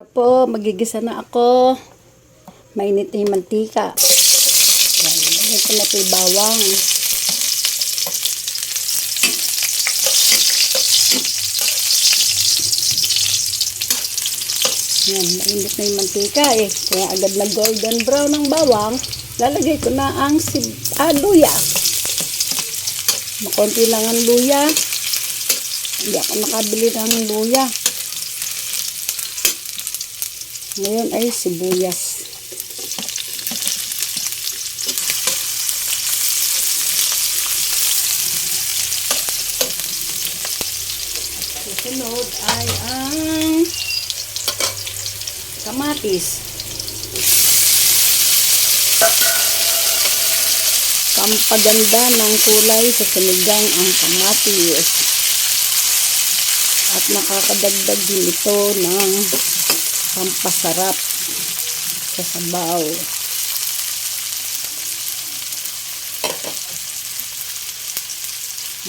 Po, magigisa na ako. Mainit na yung mantika. Yan, lagyan ko na ito yung bawang. Yan, mainit na yung mantika eh. Kaya agad na golden brown ang bawang, lalagay ko na ang sib ah, luya. Makonti lang ang luya. Hindi ako nakabili ng luya. Ngayon ay sibuyas. Susunod ay ang kamatis. Pampaganda ng kulay sa sinigang ang kamatis. At nakakadagdag din ito ng pampasarap sa sabaw.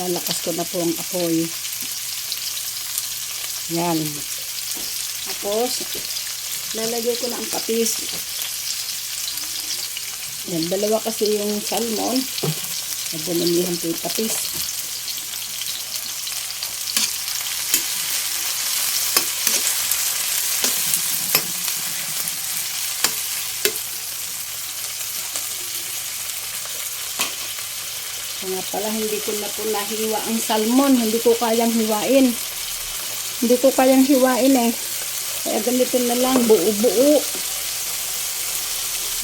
Lalakas ko na po ang apoy. Yan. Tapos, lalagay ko na ang patis. Yan, dalawa kasi yung salmon. Nagdalamihan ko yung patis. Kaya pala hindi ko na po nahiwa ang salmon. Hindi ko kayang hiwain. Hindi ko kayang hiwain eh. Kaya ganito na lang, buo-buo.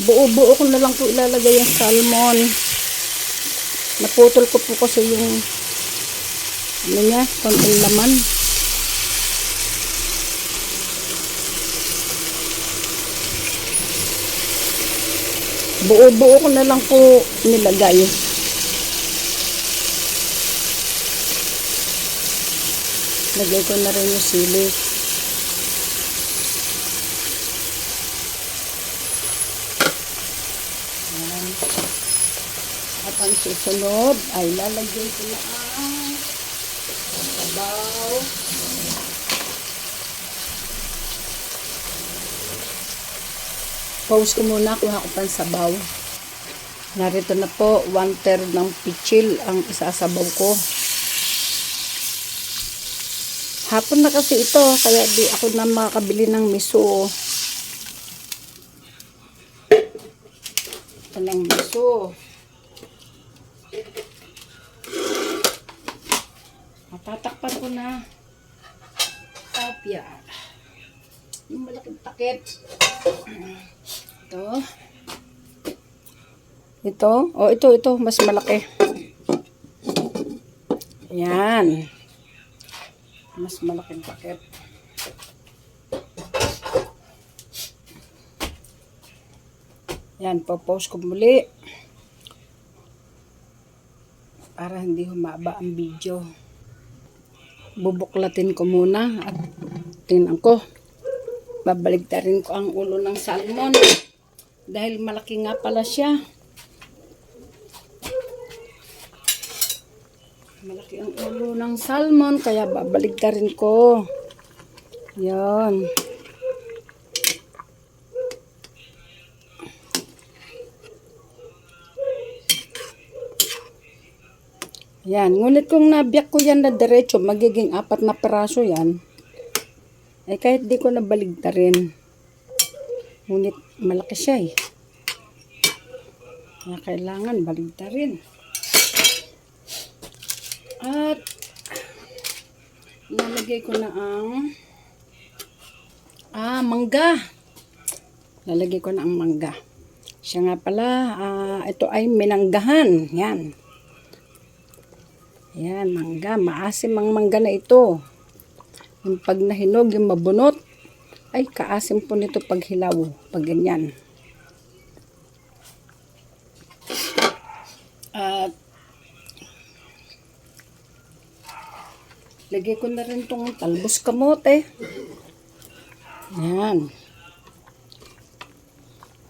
Buo-buo ko na lang po ilalagay yung salmon. Naputol ko po kasi yung ano niya, konting laman. Buo-buo ko na lang po nilagay. Lagay ko na rin yung sili. Ayan. At ang susunod ay lalagay ko na ang sabaw. Pause ko muna kung ako pang sabaw. Narito na po, one third ng pichil ang isasabaw ko. Hapon na kasi ito, kaya di ako na makakabili ng miso. Ito ng miso. Matatakpan ko na. Tapya. Yung malaking takip. Ito. Ito. Oh, ito, ito. Mas malaki. Yan mas malaking paket. Yan, popost ko muli. Para hindi humaba ang video. Bubuklatin ko muna at tinan ko. Babaligtarin ko ang ulo ng salmon. Dahil malaki nga pala siya. Malaki ang ulo ng salmon, kaya babaligtarin ko. Yan. Yan. Ngunit kung nabiyak ko yan na diretso, magiging apat na peraso yan. Eh kahit di ko nabaligtarin. Ngunit malaki siya eh. Kaya kailangan baligtarin. At lalagay ko na ang ah, mangga. Lalagay ko na ang mangga. Siya nga pala, ah, ito ay minanggahan. Yan. Yan, mangga. Maasim ang mangga na ito. Yung pag nahinog, yung mabunot, ay kaasim po nito pag hilaw. Pag ganyan. At Lagay ko na rin tong talbos kamote. Yan.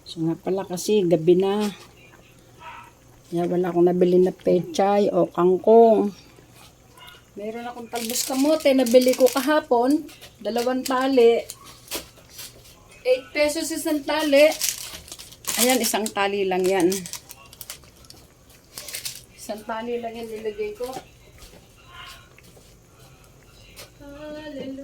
So nga pala kasi gabi na. Kaya wala akong nabili na pechay o kangkong. Meron akong talbos kamote, nabili ko kahapon. Dalawang tali. 8 pesos isang tali. Ayan, isang tali lang yan. Isang tali lang yan nilagay ko. Hallelujah. Hallelujah. Hallelujah. Ay. Ah. Yan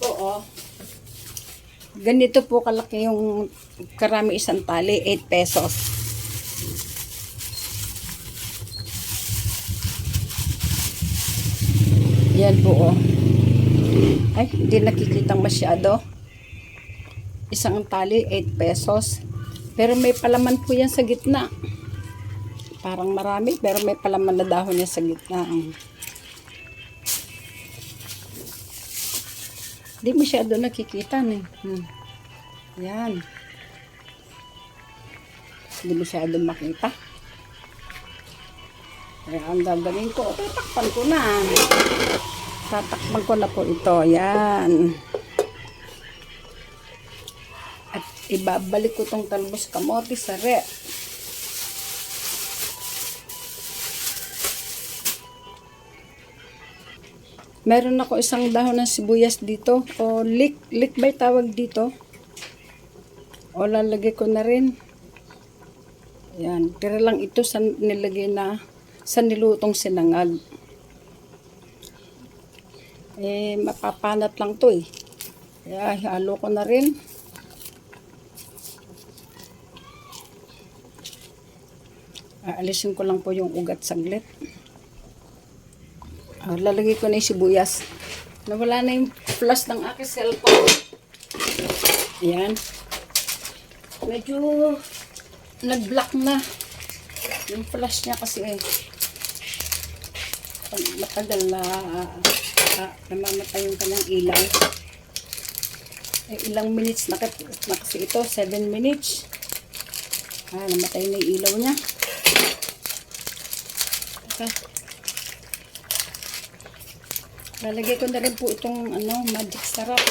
po, oh. Ganito po kalaki yung karami isang tali, 8 pesos. Yan po, oh. Ay, hindi nakikitang masyado. Isang tali, 8 pesos. Pero may palaman po yan sa gitna. Parang marami, pero may palaman na dahon yan sa gitna. Hindi masyado nakikita eh. Hmm. Yan. Hindi masyado makita. Kaya ang gagawin ko, tatakpan ko na. Tatakpan ko na po ito. Yan. At ibabalik ko tong talbos kamote sa rep. Meron ako isang dahon ng sibuyas dito. O lik, lik ba'y tawag dito? O lalagay ko na rin. Yan. Tira lang ito sa nilagay na sa nilutong sinangag. Eh, mapapanat lang to eh. Kaya halo ko na rin. Aalisin ko lang po yung ugat saglit. Ah, lalagay ko na yung sibuyas. Nawala na yung flash ng aking cellphone. Ayan. Medyo nag-block na. Yung flash niya kasi eh. Matagal na ah, ah, namamatay yung kanyang ilaw. Eh, ilang minutes na, na kasi ito. 7 minutes. Ah, namatay na yung ilaw niya. Okay. Lalagay ko na rin po itong ano, magic sarap.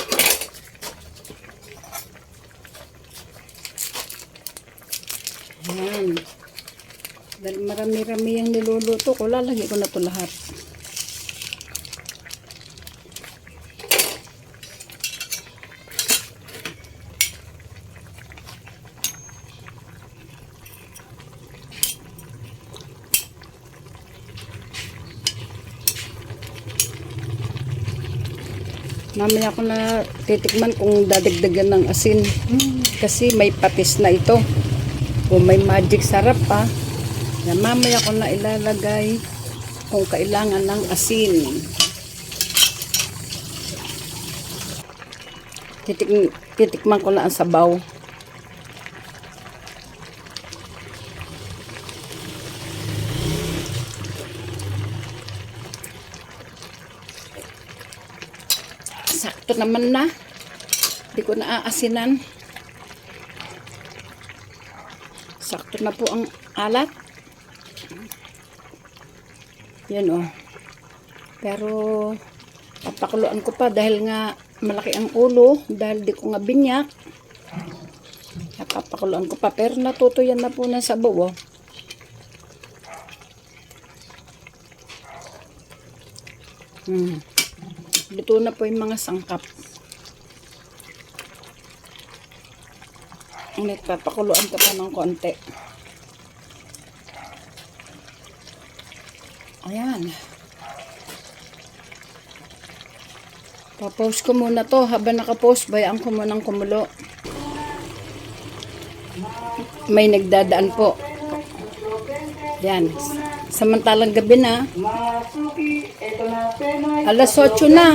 Ayan. Dahil marami-rami yung niluluto ko, lalagay ko na ito lahat. Mamaya ko na titikman kung dadagdagan ng asin. Kasi may patis na ito. Kung may magic sarap pa. Yan, mamaya ko na ilalagay kung kailangan ng asin. Titik, titikman ko na ang sabaw. Sakto naman na. Hindi ko na. Sakto na po ang alat. Yan o. Pero, papakuluan ko pa dahil nga malaki ang ulo. Dahil di ko nga binyak. Papakuluan ko pa. Pero natutuyan na po ng sabaw o. Hmm. Luto na po yung mga sangkap. Ngunit papakuluan ko pa ng konti. Ayan. Papost ko muna to. Habang nakapost, bayaan ko munang kumulo. May nagdadaan po. Yan. Samantalang gabi na. Alas 8 na.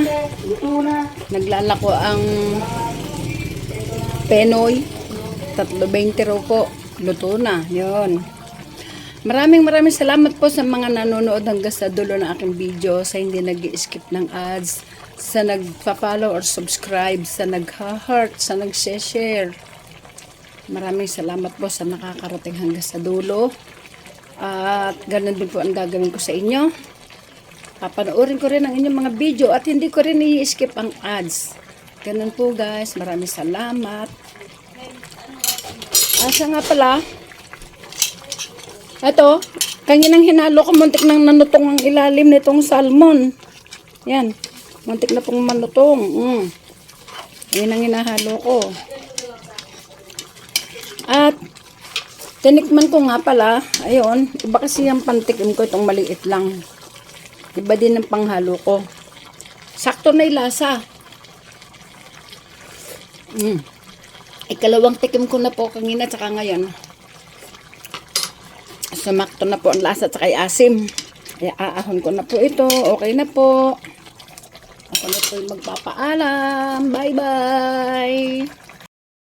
Naglalako ang Penoy. 3.20 raw po. Luto na. Yun. Maraming maraming salamat po sa mga nanonood hanggang sa dulo ng aking video, sa hindi nag skip ng ads, sa nagpa-follow or subscribe, sa nagha-heart, sa nag-share. Maraming salamat po sa nakakarating hanggang sa dulo. At ganun din po ang gagawin ko sa inyo. Papanoorin ko rin ang inyong mga video at hindi ko rin i-skip ang ads. Ganun po guys. Maraming salamat. Asa nga pala? Ito, kanginang hinalo ko, muntik nang nanutong ang ilalim nitong salmon. Yan, muntik na pong manutong. Mm. Yan ang hinahalo ko. At, tinikman ko nga pala, ayun, iba kasi yung pantikim ko, itong maliit lang. Iba din ang panghalo ko. Sakto na lasa. Mm. Ikalawang tikim ko na po kanina tsaka ngayon. Sumakto na po ang lasa tsaka asim. Kaya aahon ko na po ito. Okay na po. Ako na po yung magpapaalam. Bye-bye.